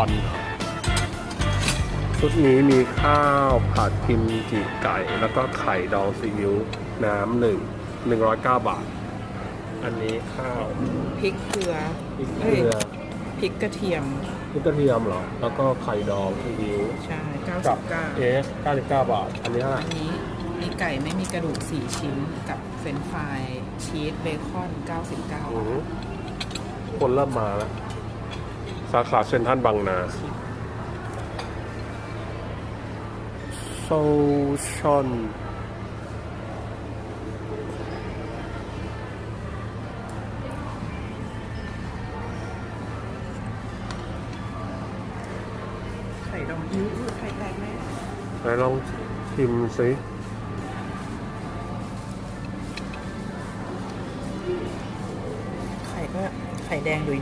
อนชุดนี้มีข้าวผัดกิมจิไก่ แล้วก็ไข่ดองซีอิ๊วน้ำหนึ่งหนึ่งร้อยเก้าบาท อันนี้ข้าวพริกเกลือพริกเกลือพริกกระเทียมพริกกระเทียมเหรอ แล้วก็ไข่ดองซีอิ๊วใช่กับ99เอส99บาท อันนี้เท่าไหร่อันนี้มีไก่ไม่มีกระดูก4ชิ้นกับเฟรนช์ฟรายชีสเบคอน99บาอือทหือคนเริ่มมาแล้ว สาขาเซ็นทรัลบางนา โซชอนไข่ดองยิ้วอื้อไข่แตกแม่ไหนลองชิมสิไข่ก็ไข่แดงดุย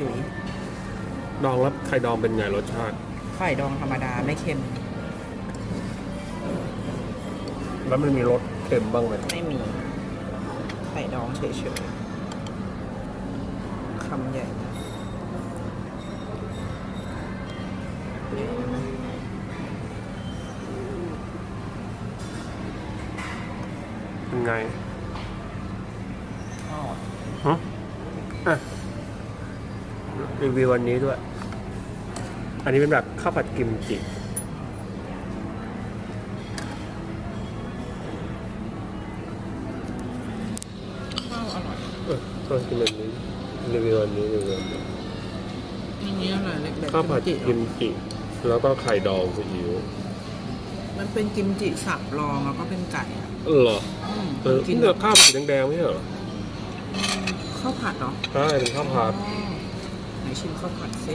ดองแล้วไข่ดองเป็นไงรสชาติๆไข่ดองธรรมดาไม่เค็ม แล้วมันมีรสเค็มบ้างไหมไม่มี ไข่ดองเฉยๆคำใหญ่นะเป็นไงอ๋อฮะอะรีวิววันนี้ด้วย อันนี้เป็นแบบข้าวผัดกิมจิข้าวอร่อยเออก็กินอันนี้รีวิวอันนี้รีวิวอันนี้อันนี้อร่อยเล็กๆข้าวผัดกิกิมมจิจิแล้วก็ไข่ดองซีอิ๊วมันเป็นกิมจิสับรองแล้วก็เป็นไก่อะเออเหรออืมเออกิที่นเนื้อข้าวสีแดงๆไม่ใช่เหรอข้าวผัดเหรอใช่เป็นข้าวผัด อ๋อไหนชิมข้าวผัดสิ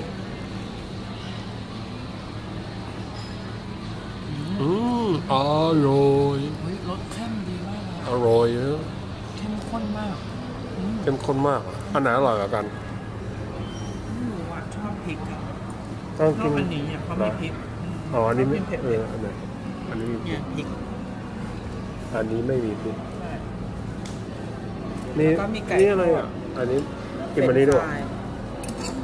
อืม อืมอร่อยเฮ้ยรสเข้มดีมากเลยออะร่อยเนอะเข้มข้นมากอืมเข้มข้นมากอะอันไหนอร่อยกว่ากันไม่รู้อะชอบพริกอะต้องชอกิบนอันนี้อะเพราะมีพริกมอ๋ออันนี้ไม่ชบกิเอเผ็ดออันไหนอันนี้มีๆพริเนี่ยกพริกอันนี้ไม่มีพริกใช่ นี่แล้วก็มีไก่ นี่อะไรอะอันนี้กินมันนี้ด้วยเฟรนช์ฟราย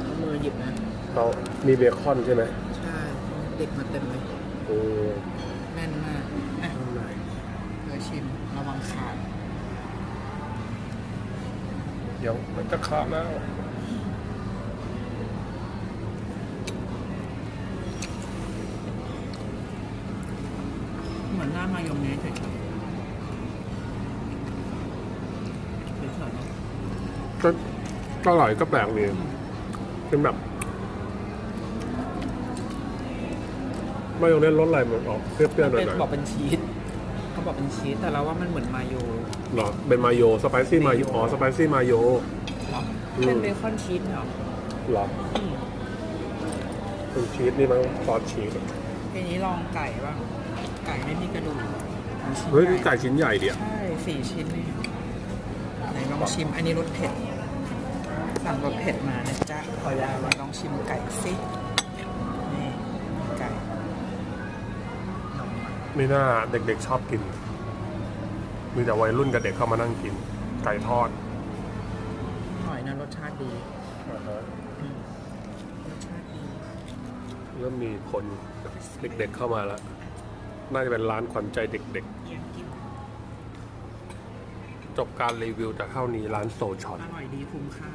เอามือหยิบนะ เรามีเบคอนใช่ไหมใช่ เด็กมาเต็มเลย เออ แน่นมากอะ ข้างใน เดี๋ยว ชิมระวังขาดเดี๋ยวมันจะขาดแล้ว เหมือนหน้ามายองเนสเฉยๆเฉยๆเนอะก็ก็อร่อยก็แปลกดีเป็นแบบมายองเนสรสอะไรมันออกเปรี้ยวๆหน่เป็นอยบอกเป็นชีส เขาบอกเป็นชีสแต่เราว่ามันเหมือนมาโยๆหรอเป็นมาโยสไปซี่มาโยอ๋อสไปซี่มาโยเหรออืมเป็นเบคอนชีสเหรอหรออืมเป็นชีสนี่มันซอสชีสอะทีนี้ลองไก่บ้างไก่ไม่มีกระดูกลองชิมเฮ้ยนี่ไก่ชิ้นใหญ่เดียวใช่สี่ชิ้นนี่ไหนลองชิมอันนี้รสเผ็ดสั่งรสเผ็ดมานะจ๊ะขอยามาลองชิมไก่ ไม่น่าเด็กๆชอบกิน มีแต่วัยรุ่นกับเด็กเข้ามานั่งกิน ไก่ทอดหน่อยนะรสชาติดีอืมรสชาติดีเริ่มมีคนเด็กๆเข้ามาแล้ว น่าจะเป็นร้านขวัญใจเด็กเยี่ยมกินๆจบการรีวิวแต่เท่านี้ร้านโซช็อตอร่อยดีคุ้มค่า